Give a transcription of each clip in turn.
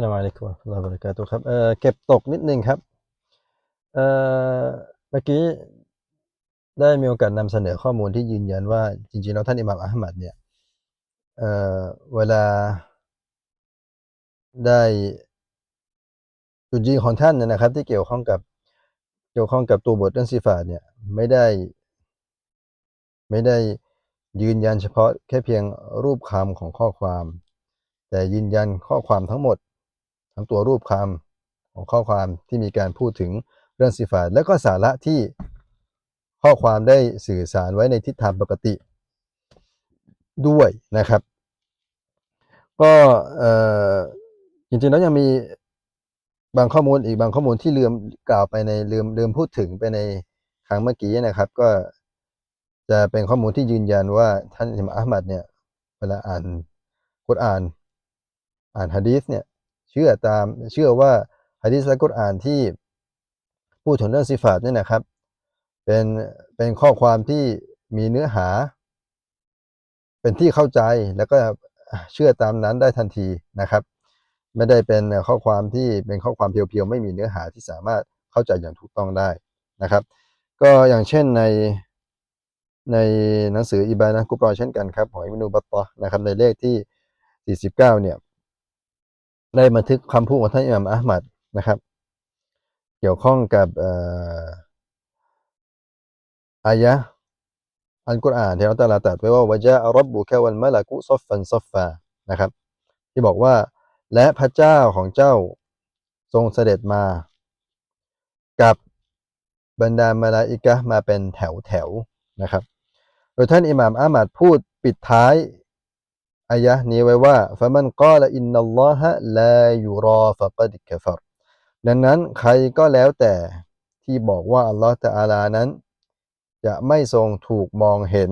สลามอะลัยกุมวะเราะห์มะตุลลอฮิวะบราะกาตุครับเอ่อเก็บตกนิดนึงครับเอ่อเมื่อกี้ได้มีโอกาสนำเสนอข้อมูลที่ยืนยันว่าจริงๆแล้วท่านอิหม่ามอะห์มัดเนี่ยเอ่อเวลาได้จุดยืนของท่านเนยนะครับ ที่เกี่ยวข้องกับเกี่ยวข้องกับตัวบทเรื่องซิฟาเนี่ยไม่ได้ ไม่ได้ยืนยันเฉพาะแค่เพียงรูปคำของข้อความ แต่ยืนยันข้อความทั้งหมด ทั้งตัวรูปคำของข้อความที่มีการพูดถึงเรื่องสิฟาตและก็สาระที่ข้อความได้สื่อสารไว้ในทิศทางปกติด้วยนะครับ ก็จริงๆแล้วยังมีบางข้อมูลอีกบางข้อมูลที่ลืมกล่าวไปในลืมลืมพูดถึงไปในครั้งเมื่อกี้นะครับ ก็จะเป็นข้อมูลที่ยืนยันว่าท่านอิม่ามอะห์มัดเนี่ยเวลาอ่านกุรอาน อ่านฮะดีษเนี่ย เชื่อตามเชื่อว่าฮะดีษและกุรอานที่พูดถึงเรื่องสิฟาตเนี่ยนะครับ เป็นเป็นข้อความที่มีเนื้อหา เป็นที่เข้าใจแล้วก็เชื่อตามนั้นได้ทันทีนะครับ ไม่ได้เป็นข้อความที่เป็นข้อความเพียวๆไม่มีเนื้อหาที่สามารถเข้าใจอย่างถูกต้องได้นะครับ ก็อย่างเช่นในในหนังสืออิบานะกุบรอเช่นกันครับของอินุบัตตอนะครับในเลขที่ 49 เนี่ย ได้บันทึกคำพูดของท่านอิหม่ามอะห์มัดนะครับ เกี่ยวข้องกับอายะอันกุรอานที่อัลลอฮฺตอาลาตรัสไว้ว่าวะจาอะรับบุกะวัลมะละกุซอฟฟันซอฟฟานะครับ ที่บอกว่าและพระเจ้าของเจ้าทรงเสด็จมา กับบรรดามาลาอิกะมาเป็นแถวแถวนะครับ โดยท่านอิหม่ามอะห์มัดพูดปิดท้าย อายะนี้ไว้ว่าฟะมันกาลอินนัลลอฮะลายุรอฟะกัดกะฟัรดังนั้นใครก็แล้วแต่ที่บอกว่าอัลลอฮฺตะอาลานั้น จะไม่ทรงถูกมองเห็น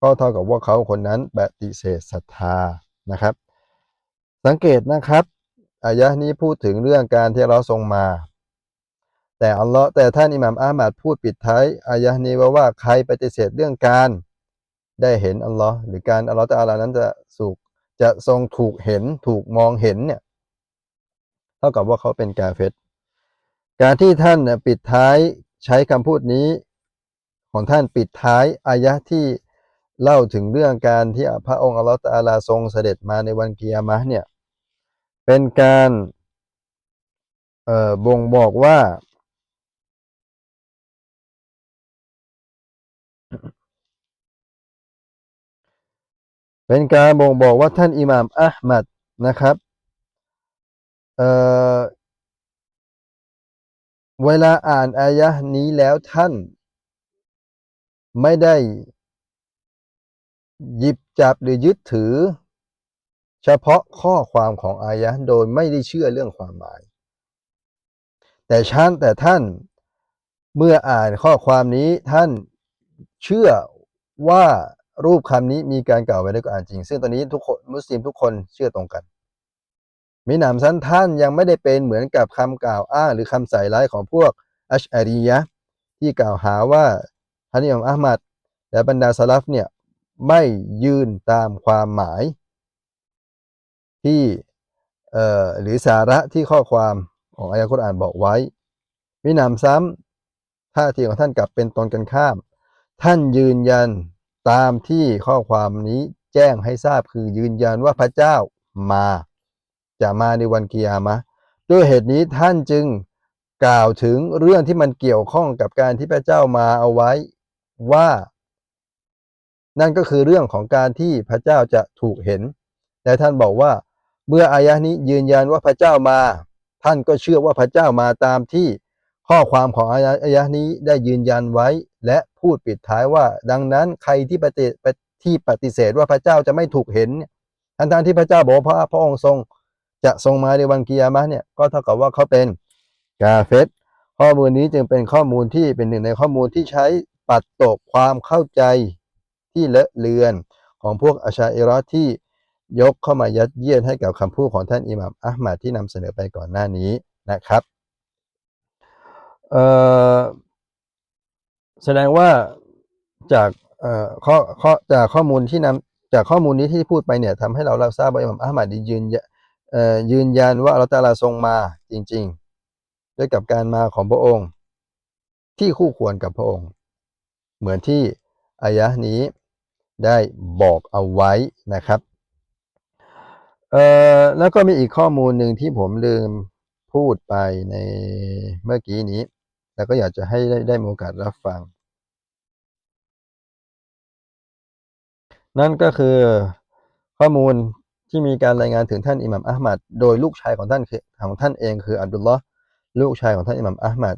ก็เท่ากับว่าเขาคนนั้นปฏิเสธศรัทธานะครับ สังเกตนะครับอายะนี้พูดถึงเรื่องการที่เราทรงมา แต่อัลลอฮ์แต่ท่านอิหม่ามอามัดพูดปิดท้ายอายะนี้ว่าว่าใครปฏิเสธเรื่องการ ได้เห็นอัลลอฮ์หรือการอัลลอฮ์ตะอาลานั้นจะสุกจะทรงถูกเห็นถูกมองเห็นเนี่ยเท่ากับว่าเขาเป็นกาเฟตการที่ท่านเนี่ยปิดท้ายใช้คำพูดนี้ ของท่านปิดท้ายอายะที่เล่าถึงเรื่องการที่พระองค์อัลลอฮ์ตะอาลาทรงเสด็จมาในวันกิยามะเนี่ยเป็นการบ่งบอกว่า เป็นการบ่งบอกว่าท่านอิหม่ามอะห์มัดนะครับเอ่อเวลาอ่านอายะห์นี้แล้วท่านไม่ได้หยิบจับหรือยึดถือ เฉพาะข้อความของอายะห์โดยไม่ได้เชื่อเรื่องความหมาย แต่ชั้นแต่ท่านเมื่ออ่านข้อความนี้ท่านเชื่อว่า รูปคำนี้มีการกล่าวไว้ในกุรอานจริง ซึ่งตอนนี้ทุกคนมุสลิมทุกคนเชื่อตรงกัน มิหนำซ้ำท่านยังไม่ได้เป็นเหมือนกับคำกล่าวอ้างหรือคำใส่ร้ายของพวกอัชอารียะที่กล่าวหาว่าท่านอิหม่ามอะห์มัดและบรรดาสลัฟเนี่ยไม่ยืนตามความหมาย ที่เอ่อหรือสาระที่ข้อความของอายะกุรอานบอกไว้ มิหนำซ้ำท่าทีของท่านกลับเป็นตรงกันข้าม ท่านยืนยัน ตามที่ข้อความนี้แจ้งให้ทราบคือยืนยันว่าพระเจ้ามา จะมาในวันกิยามะ ด้วยเหตุนี้ท่านจึงกล่าวถึงเรื่องที่มันเกี่ยวข้องกับการที่พระเจ้ามาเอาไว้ว่า นั่นก็คือเรื่องของการที่พระเจ้าจะถูกเห็นแต่ท่านบอกว่า เมื่ออายะนี้ยืนยันว่าพระเจ้ามา ท่านก็เชื่อว่าพระเจ้ามาตามที่ข้อความของอายะอายะนี้ได้ยืนยันไว้ และ พูดปิดท้ายว่า ดังนั้นใครที่ปฏิที่ปฏิเสธว่าพระเจ้าจะไม่ถูกเห็นทั้งทที่พระเจ้าบอกพระพระองค์ทรงจะทรงมาในวันกิยามะเนี่ยก็เท่ากับว่าเขาเป็นกาเฟตข้อมูลนี้จึงเป็นข้อมูลที่เป็นหนึ่งในข้อมูลที่ใช้ปัดตกความเข้าใจที่เลอะเลือนของพวกอาชาอิรอที่ยกเข้ามายัดเยียดให้กับคำพูดของท่านอิหม่ามอะห์มัดที่นำเสนอไปก่อนหน้านี้นะครับเอ่อ แสดงว่าจากเอ่อข้อข้อจากข้อมูลที่นำจากข้อมูลนี้ที่พูดไปเนี่ยทำให้เราเรับทราบว่าอิหม่ามอะห์มัดยืนเอ่อยืนยันว่าอัลลอฮฺตะอาลาทรงมาจริง ๆ ด้วยกับการมาของพระองค์ ที่คู่ควรกับพระองค์ เหมือนที่อายะนี้ได้บอกเอาไว้นะครับเอ่อแล้วก็มีอีกข้อมูลหนึ่งที่ผมลืมพูดไปในเมื่อกี้นี้ แล้วก็อยากจะให้ได้ได้มีโอกาสรับฟัง นั่นก็คือข้อมูลที่มีการรายงานถึงท่านอิหมัมอัลมัดโดยลูกชายของท่านคือของท่านเองคืออับดุลลอฮ์ลูกชายของท่านอิหมัมอัลมัด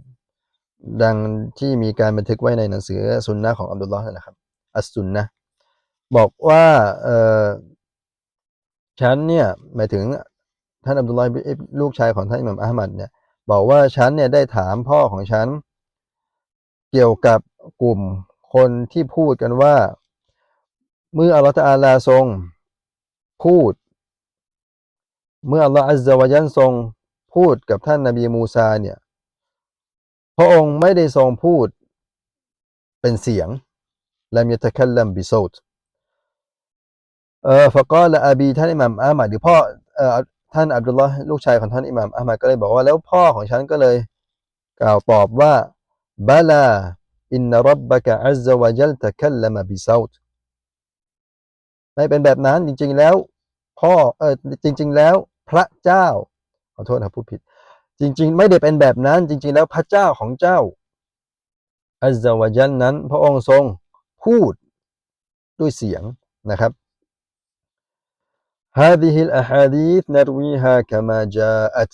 ดังที่มีการบันทึกไว้ในหนังสือซุนนะของอับดุลลอฮ์นั่นแหละครับอัสซุนนะบอกว่าเออฉันเนี่ยหมายถึงท่านอับดุลลอฮ์ลูกชายของท่านอิหมัมอัลมัดเนี่ย บอกว่าฉันเนี่ยได้ถามพ่อของฉัน เกี่ยวกับกลุ่มคนที่พูดกันว่า เมื่ออัลลอฮฺอาลาทรง พูด เมื่ออัลลอฮฺอัลลอฮฺวะยันทรงพูดกับท่านนบีมูซาเนี่ย พระองค์ไม่ได้ทรงพูดเป็นเสียงและมีตะคัลลัมบิโซตเออฟะกอละอาบีท่านอิหมัมอามัดหรือพ่อเอ่อ ท่านอับดุลลอฮ์ลูกชายของท่านอิหมัมอามัดก็เลยบอกว่าแล้วพ่อของฉันก็เลย กล่าวตอบว่าบาลาอินนรับบะกะอัลลอฮฺวะจัลตะคัลลัมบิโซตไม่เป็นแบบนั้นจริง ๆ แล้ว พ่อเออจริง ๆ แล้วพระเจ้าขอโทษนะพูดผิด จริง ๆ ไม่ได้เป็นแบบนั้น จริง ๆ แล้วพระเจ้าของเจ้าอัลลอฮฺวะจัลนั้น พระองค์ทรงพูดด้วยเสียงนะครับ هذه الأحاديث نرويها كما جاءت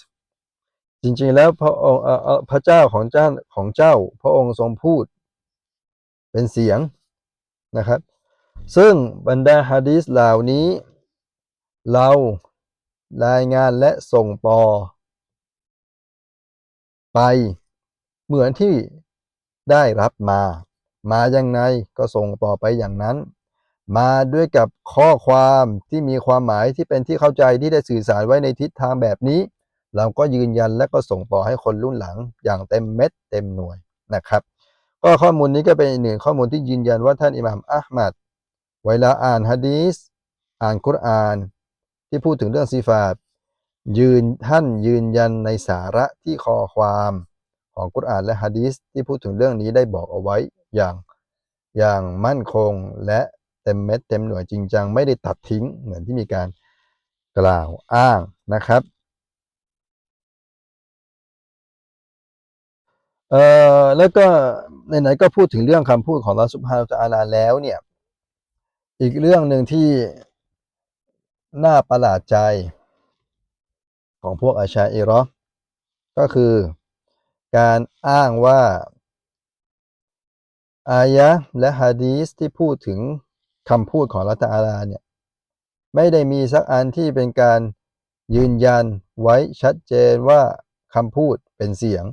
จริง ๆ แล้วพระองค์เอ่อเอ่อพระเจ้าของเจ้าของเจ้า พระองค์ทรงพูด เป็นเสียงนะครับ ซึ่งบรรดาฮะดีษเหล่านี้ เรารายงานและส่งต่อ ไปเหมือนที่ได้รับมา มาอย่างไงก็ส่งต่อไปอย่างนั้น มาด้วยกับข้อความที่มีความหมายที่เป็นที่เข้าใจที่ได้สื่อสารไว้ในทิศทางแบบนี้ เราก็ยืนยันและก็ส่งต่อให้คนรุ่นหลังอย่างเต็มเม็ดเต็มหน่วยนะครับ ก็ข้อมูลนี้ก็เป็นอีกหนึ่งข้อมูลที่ยืนยันว่าท่านอิหม่ามอัลมัดเวลาอ่านฮะดีษอ่านคุรอาน ที่พูดถึงเรื่องซีฟาตยืนท่านยืนยันในสาระที่ข้อความของกุรอานและฮะดีษที่พูดถึงเรื่องนี้ได้บอกเอาไว้อย่างอย่างมั่นคงและ ต็มเม็ดเต็มหน่วยจริงจังไม่ได้ตัดทิ้งเหมือนที่มีการกล่าวอ้างนะครับเอ่อแล้วก็ไหนๆก็พูดถึงเรื่องคำพูดของลอสุภาตอาลาแล้วเนี่ยอีกเรื่องหนึ่งที่น่าประหลาดใจ ของพวกอาชาอิรอก็คือการอ้างว่า อายะและฮะดีษที่พูดถึง คำพูดของละตอาลาเนี่ยไม่ได้มีสักอันที่เป็นการยืนยันไว้ชัดเจนว่าคำพูดเป็นเสียง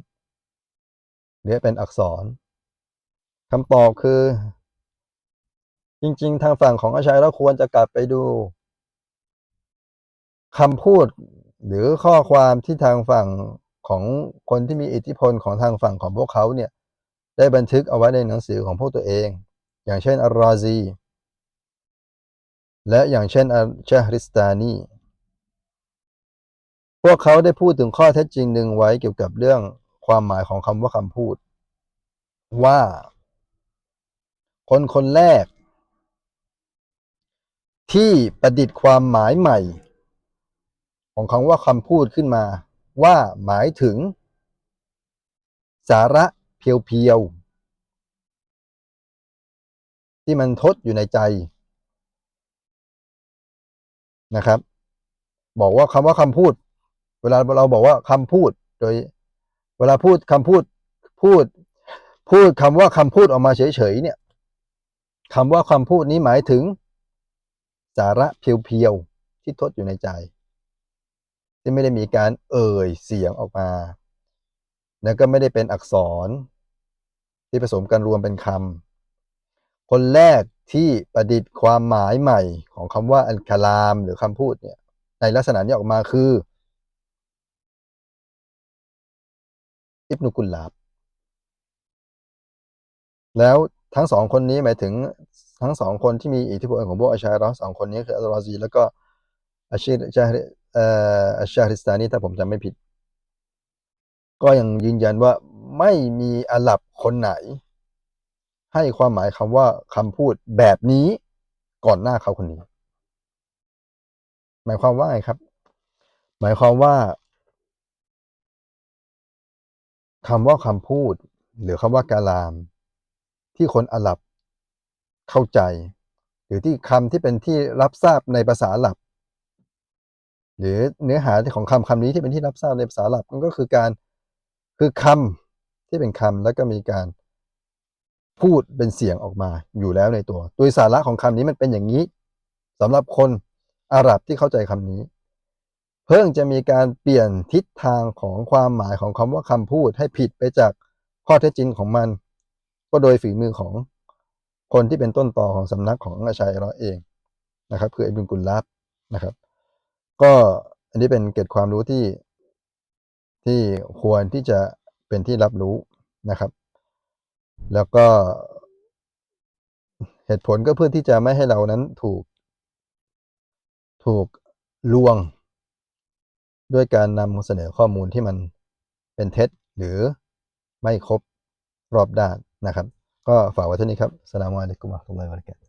หรือเป็นอักษรคำตอบคือ จริง ๆ ทางฝั่งของอาชัยเราควรจะกลับไปดูคำพูดหรือข้อความที่ทางฝั่งของคนที่มีอิทธิพลของทางฝั่งของพวกเขาเนี่ยได้บันทึกเอาไว้ในหนังสือของพวกตัวเอง อย่างเช่นอัลรอซี และอย่างเช่นอัลชาฮริสตานี พวกเขาได้พูดถึงข้อเท็จจริงหนึ่งไว้เกี่ยวกับเรื่องความหมายของคำว่าคำพูด ว่า คนคนแรก ที่ประดิษฐ์ความหมายใหม่ ของคำว่าคำพูดขึ้นมา ว่าหมายถึง สาระเพียวๆที่มันทดอยู่ในใจ นะครับ บอกว่าคำว่าคำพูด เวลาเราบอกว่าคำพูด โดย เวลาพูดคำพูดพูด พูดคำว่าคำพูดออกมาเฉยๆเนี่ยคำว่าคำพูดนี้หมายถึง สาระเพียวๆที่ทดอยู่ในใจ ที่ไม่ได้มีการเอ่ยเสียงออกมา แล้วก็ไม่ได้เป็นอักษร ที่ผสมกันรวมเป็นคำคนแรก ที่ประดิษฐ์ความหมายใหม่ของคำว่าอัลคาลาม หรือคำพูดเนี่ยในลักษณะนี้ออกมาคือ อิบนุกุลลาบ แล้วทั้งสองคนนี้หมายถึงทั้งสองคนที่มีอิทธิพลของพวกอาชัยรอสองคนนี้คืออัลรอซีแล้วก็อาชีรจาอ่ออัชชาริสตานีถ้าผมจำไม่ผิด ก็ยังยืนยันว่าไม่มีอาหรับคนไหน ให้ความหมายคำว่าคำพูดแบบนี้ก่อนหน้าเขาคนนี้ หมายความว่าไงครับ หมายความว่าคำว่าคำพูด หรือคำว่ากาลาม ที่คนอาหรับเข้าใจ หรือที่คำที่เป็นที่รับทราบในภาษาอาหรับ หรือเนื้อหาของคำคำนี้ที่เป็นที่รับทราบในภาษาอาหรับมันก็คือการคือคำที่เป็นคำแล้วก็มีการ พูดเป็นเสียงออกมาอยู่แล้วในตัว โดยสาระของคำนี้มันเป็นอย่างนี้สำหรับคนอาหรับที่เข้าใจคำนี้ เพิ่งจะมีการเปลี่ยนทิศทางของความหมายของคำว่าคำพูดให้ผิดไปจากข้อเท็จจริงของมัน ก็โดยฝีมือของคนที่เป็นต้นต่อของสำนักของอาชัยเราเองนะครับ คืออิบนกุลลับนะครับ ก็อันนี้เป็นเกร็ดความรู้ที่ที่ควรที่จะเป็นที่รับรู้นะครับ แล้วก็ เหตุผลก็เพื่อที่จะไม่ให้เรานั้นถูก ถูกลวง ด้วยการนำเสนอข้อมูลที่มันเป็นเท็จหรือไม่ครบรอบด้านนะครับ ก็ฝากไว้เท่านี้ครับสลามอะลัยกุมะเราะห์มะตุลลอฮิวะบะเราะกาตุ